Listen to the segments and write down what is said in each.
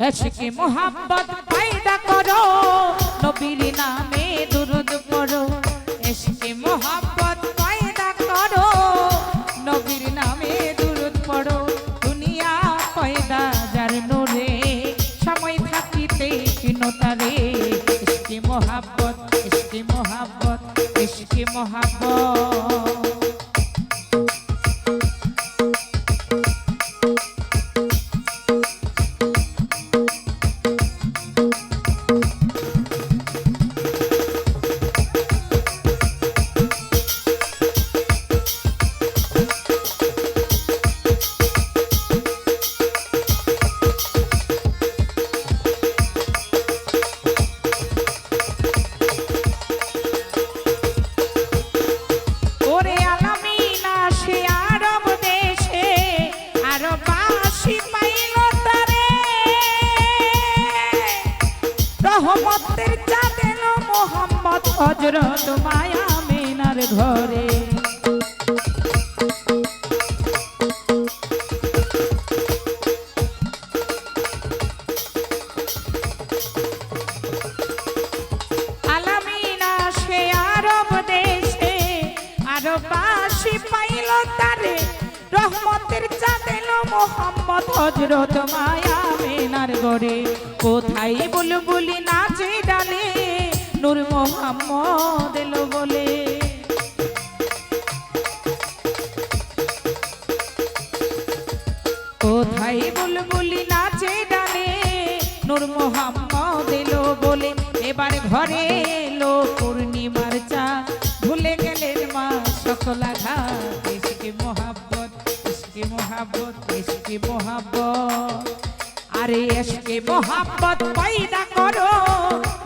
SK মোহাব্বত পয়দা করো নবীর নামে দুরুদ পড়ো এসকে মোহাব্বত পয়দা করো নবীর নামে দুরুদ পড়ো দুনিয়া পয়দা যার নূরে সময় থাকিতে কিনতারে এসকে মোহাব্বত এসকে মোহাব্বত এসকে মোহাব্বত ঘরে। পাইল তারে। রহমতের চাঁদেল মোহাম্মদ হজরত মায়া মেনার গড়ে। কোথায় বুলবুলি নাচে ডালে, নূর মোহাম্মদ এলো বলে। কোথায় বুলবুলি নাচে ডালে, নূর মোহাম্মদ এলো বলে, এবার ঘরে এলো পূর্ণিমার চা। ভুলে গেলেন মা, সকল আঘাত ইসকে মোহাব্বত ইসকে মোহাব্বত ইসকে মোহাব্বত। আরে এসকে মোহাব্বত, পয়দা করো,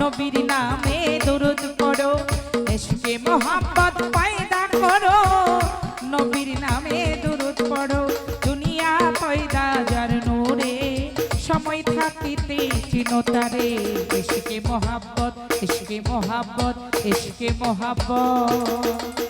নবীর নামে দুরুদ পড়ো। এসকে মোহাব্বত সময় থাকিতে চিনতারে এসকে মোহাব্বত এসকে মোহাব্বত এসকে মোহাব্বত।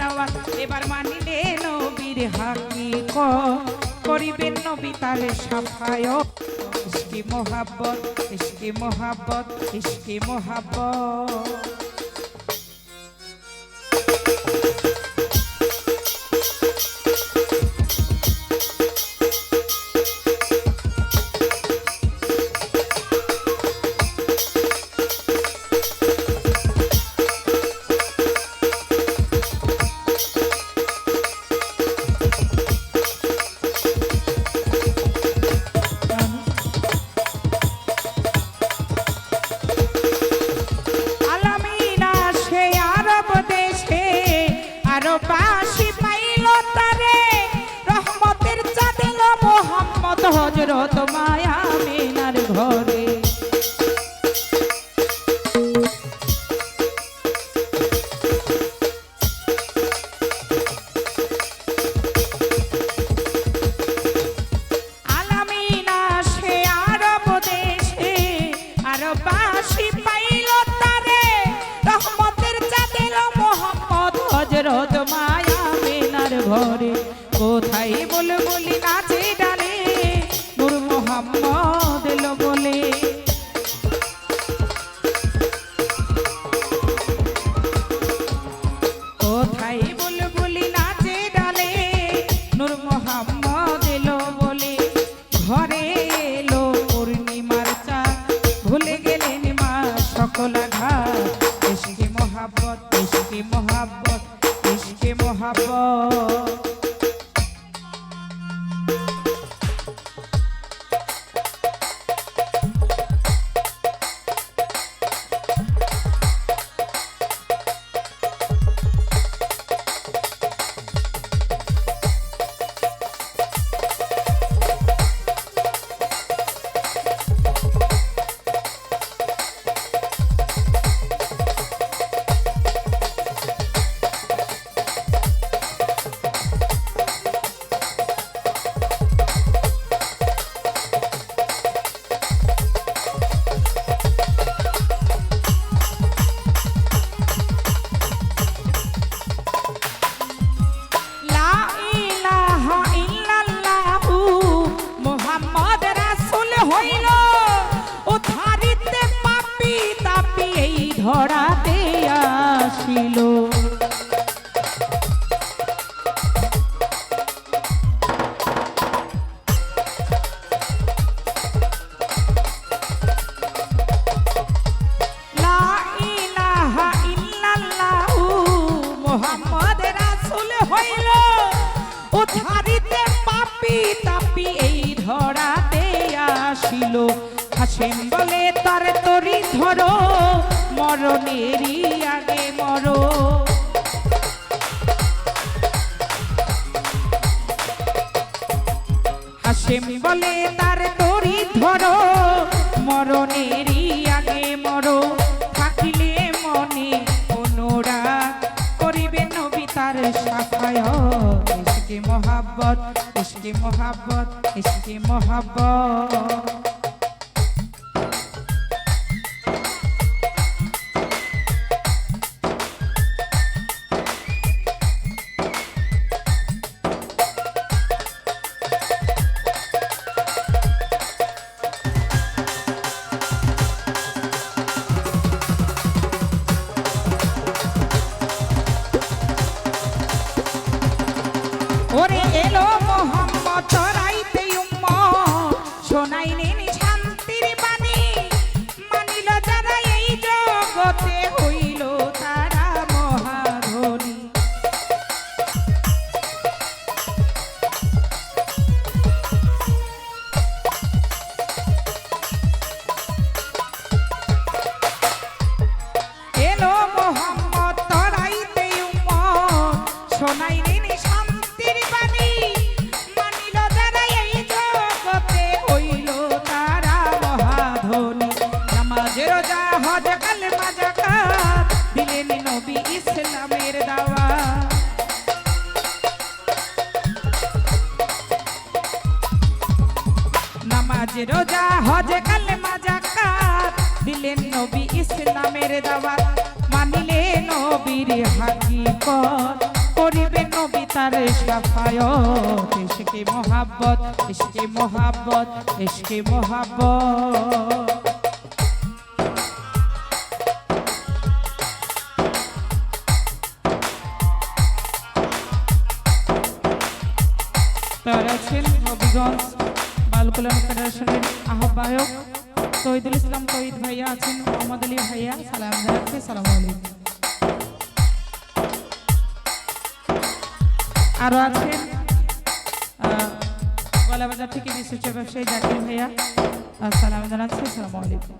দাওয়াত। এবার মানিলে নবীর হাকিক করিবেন নবী তারে সাফায় ইস্কি মোহাব্বত ইস্কি মোহাব্বত ইসকি মোহাব্বত। আরব পাশি পাইল তারে রহমতের চাঁদ মোহাম্মদ হজরত মায়া ধরাতে আসিল। উদ্ধারিতে ধরাতে আসিল। হাসেম বলে তার তরি ধরো। মরণেরই আগে মরো। হাসেম বলে, তার তরি ধরো, মরণেরই আগে মরো। থাকিলে মনে অনুরাগ করিবে নবী তার সাফায় ইসকে মোহাব্বত ইসকে মোহাব্বত ইসকে মোহাব্বত। নামাজ রোজা হজ কালেমা যাকাত দিলেন নবী ইসলামের দাওয়াত। মানিলে নবীর হাকিকত। করিবে নবী তার সাফায়ত। ইশকে মোহাব্বত ইশকে মোহাব্বত ইশকে মোহাব্বত। আহ্বায়ক তহিদুল ইসলাম তহিদ ভাইয়া আছেন, মোহাম্মদ আলী ভাইয়া। সালাম জানাচ্ছি, সালাম আলাইকুম। আরও আছেন গলা গলাবাজার থেকে বিশিষ্ট ব্যবসায়ী জাকির ভাইয়া আহ, সালাম জানাচ্ছি আসসালামু আলাইকুম।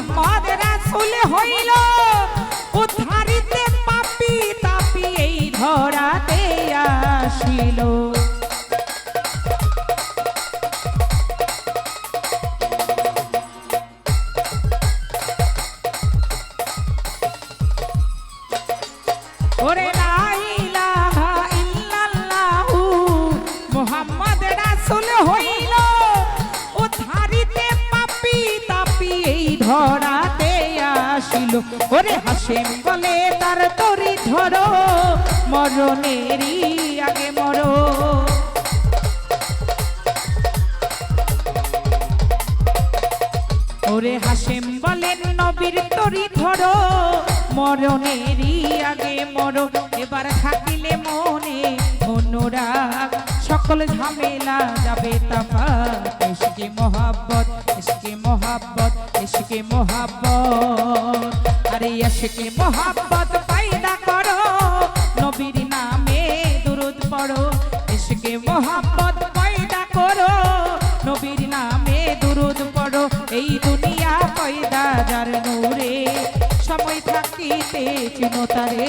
মোহাম্মদ রাসূল হইল উদ্ধারিতে আসিল ওরে হাসেম বলে, তার তরি ধরো, মরণেরই আগে মরো। ওরে হাসেম বলেন নবীর তরি ধরো, মরণেরই আগে মরো। এবার থাকিলে মনে অনুরাগ সকল ঝামেলা যাবে তাপা এসকে মোহাব্বত এসকে মোহাব্বত এসকে মোহাব্বত। আরে এসকে মোহাব্বত পায়দা করো, নবীর নামে দুরুদ পড়ো। এসকে মোহাব্বত পয়দা করো, নবীর নামে দুরুদ পড়ো। এই দুনিয়া পয়দা যার নূরে থাকিতে চিনতারে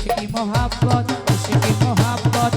সে কি মহাব্বত সে কি মোহাব্বত?